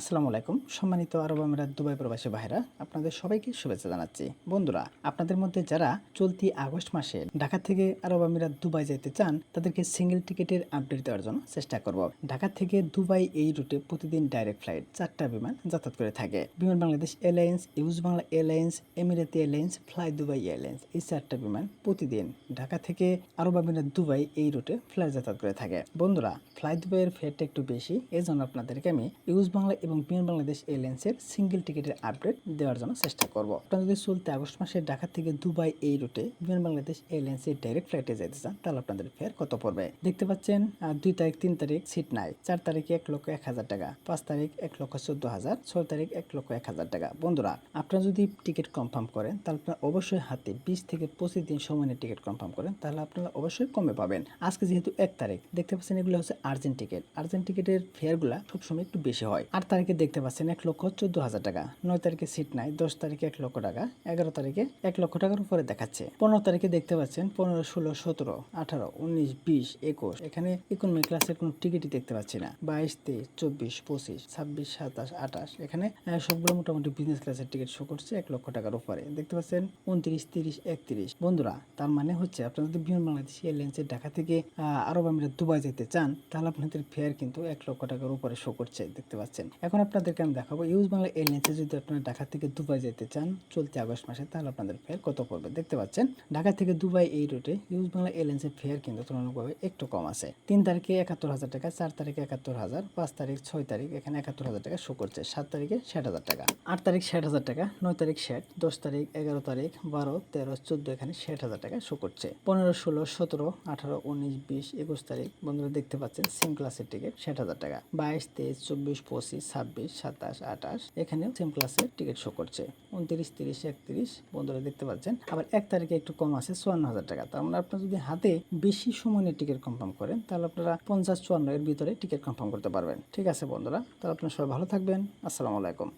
আসসালামু আলাইকুম। সম্মানিত আরব আমিরাত দুবাই প্রবাসী ভাইরা আপনাদের সবাইকে শুভেচ্ছা জানাচ্ছি। বন্ধুরা, আপনাদের মধ্যে যারা চলতি আগস্ট মাসে ঢাকা থেকে আরব আমিরাত দুবাই যেতে চান, তাদেরকে সিঙ্গেল টিকিটের আপডেট দেওয়ার জন্য চেষ্টা করব। ঢাকা থেকে দুবাই এই রুটে প্রতিদিন ডাইরেক্ট ফ্লাইট চারটা বিমান যাতায়াত করে থাকে। Biman Bangladesh airlines US Bangla airlines, Emirati airlines, fly Dubai airlines এই চারটা বিমান প্রতিদিন ঢাকা থেকে আরব আমিরাত দুবাই এই রুটে ফ্লাইট যাতায়াত করে থাকে। বন্ধুরা, ফ্লাই দুবাইয়ের ফেয়ারটা একটু বেশি এই জন্য আপনাদেরকে আমি ইউজ বাংলা এবং বিমান বাংলাদেশ এয়ারলাইন্সের সিঙ্গেল টিকিটের আপডেট দেওয়ার জন্য চেষ্টা করব। আপনারা যদি চলতে আগস্ট মাসে ঢাকা থেকে দুবাই এই রুটে বিমান বাংলাদেশ এয়ারলাইন্সের ডাইরেক্ট ফ্লাইটে যেতে চান, তাহলে আপনাদের ফেয়ার কত পড়বে? দেখতে পাচ্ছেন দুই তারিখ, তিন তারিখ সিট নাই, চার তারিখে এক লক্ষ এক হাজার টাকা, পাঁচ তারিখ এক লক্ষ চোদ্দ হাজার, ছয় তারিখ এক লক্ষ এক হাজার টাকা। বন্ধুরা, আপনারা যদি টিকিট কনফার্ম করেন, তাহলে আপনারা অবশ্যই হাতে বিশ থেকে পঁচিশ দিন সময় নিয়ে টিকিট কনফার্ম করেন, তাহলে আপনারা অবশ্যই কমে পাবেন। আজকে যেহেতু এক তারিখ, দেখতে পাচ্ছেন এগুলো হচ্ছে আর্জেন্ট টিকিট আর্জেন্ট টিকিটের ফেয়ারগুলো সবসময় একটু বেশি হয়। আট তারিখে দেখতে পাচ্ছেন এক লক্ষ চোদ্দ হাজার টাকা। নয় তারিখে সিট নাই, দশ তারিখে এক লক্ষ টাকা, এগারো তারিখে এক লক্ষ টাকার উপরে দেখাচ্ছে। পনেরো তারিখে দেখতে পাচ্ছেন পনেরো, ষোলো, সতেরো, আঠারো, উনিশ, বিশ, একুশ, এখানে ইকোনমি ক্লাসের কোনো টিকিটই দেখতে পাচ্ছি না। বাইশ, তেইশ, চব্বিশ, পঁচিশ, ছাব্বিশ, সাতাশ, আঠাশ, এখানে সবগুলো মোটামুটি বিজনেস ক্লাসের টিকিট শো করছে এক লক্ষ টাকার উপরে। দেখতে পাচ্ছেন উনত্রিশ, তিরিশ, একত্রিশ। বন্ধুরা, তার মানে হচ্ছে আপনারা যদি বিমান বাংলাদেশ এয়ারলাইন্সের ঢাকা থেকে আরব আমিরাত, দুবাই যেতে চান, তাহলে আপনাদের ফেয়ার কিন্তু এক লক্ষ টাকার উপরে শো করছে, দেখতে পাচ্ছেন। এখন আপনাদেরকে আমি দেখাবো ইউজ বাংলা এয়ারলাইন্সে যদি আপনারা ঢাকা থেকে দুবাই যেতে চান চলতি আগস্ট মাসে, তাহলে আপনাদের ফেয়ার কত পড়বে? দেখতে পাচ্ছেন, ঢাকা থেকে দুবাই এই রুটে ইউজ বাংলা এয়ারলাইন্সের ফেয়ার কিন্তু তুলনামূলকভাবে একটু কম আছে। তিন তারিখে একাত্তর হাজার টাকা, চার তারিখে একাত্তর হাজার, পাঁচ তারিখ ছয় তারিখ, এখানে একাত্তর হাজার টাকা শো করছে, সাত তারিখে ষাট হাজার টাকা। আট তারিখ ষাট হাজার টাকা, নয় তারিখ ষাট, দশ তারিখ এগারো তারিখ, বারো, তেরো, চোদ্দ এখানে ষাট হাজার টাকা শো করছে। পনেরো, ষোলো, সতেরো, আঠারো, উনিশ, বিশ, একুশ তারিখ, বন্ধুরা দেখতে পাচ্ছেন সেম ক্লাসের টিকিট ষাট হাজার টাকা। বাইশ, তেইশ, চব্বিশ, পঁচিশ ছাব্বিশ, সাতাশ, আঠাশ। এখানে সেম ক্লাসের টিকিট শো করছে। উনত্রিশ, তিরিশ, একত্রিশ। বন্ধুরা দেখতে পাচ্ছেন, আবার এক তারিখে একটু কম আছে, চুয়ান্ন হাজার টাকা। তার মানে আপনার যদি হাতে বেশি সময় নিয়ে টিকিট কনফার্ম করেন, তাহলে আপনারা পঞ্চাশ, চুয়ান্ন এর ভিতরে টিকিট কনফার্ম করতে পারবেন। ঠিক আছে বন্ধুরা, তাহলে আপনারা সবাই ভালো থাকবেন। আসসালামু আলাইকুম।